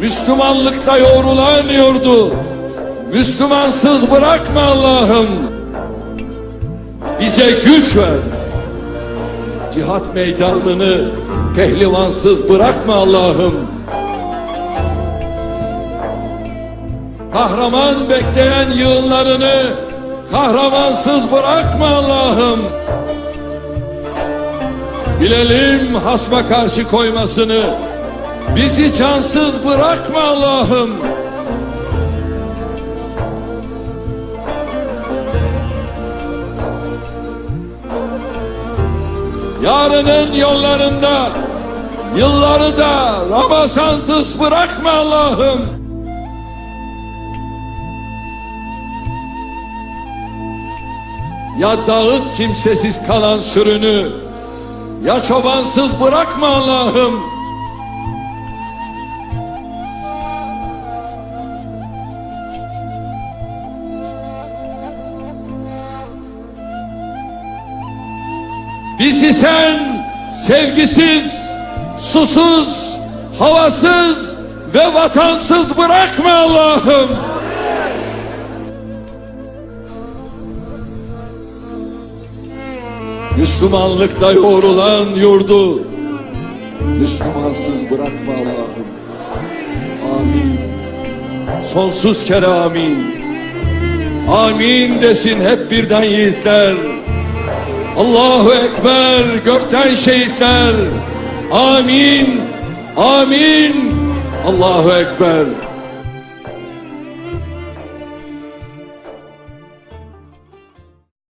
Müslümanlıkta yoğrulan Müslümansız bırakma Allah'ım. Bize güç ver. Cihat meydanını pehlivansız bırakma Allah'ım. Kahraman bekleyen yığınlarını kahramansız bırakma Allah'ım. Bilelim hasma karşı koymasını, bizi cansız bırakma Allah'ım. Yarının yollarında yılları da Ramazansız bırakma Allah'ım. Ya dağıt kimsesiz kalan sürünü, ya çobansız bırakma Allah'ım. Bizi sen sevgisiz, susuz, havasız ve vatansız bırakma Allah'ım. Müslümanlıkla yoğrulan yurdu Müslümansız bırakma Allah'ım. Amin. Sonsuz kere amin. Amin desin hep birden yiğitler. Allahu Ekber gökten şehitler. Amin. Amin. Allahu Ekber.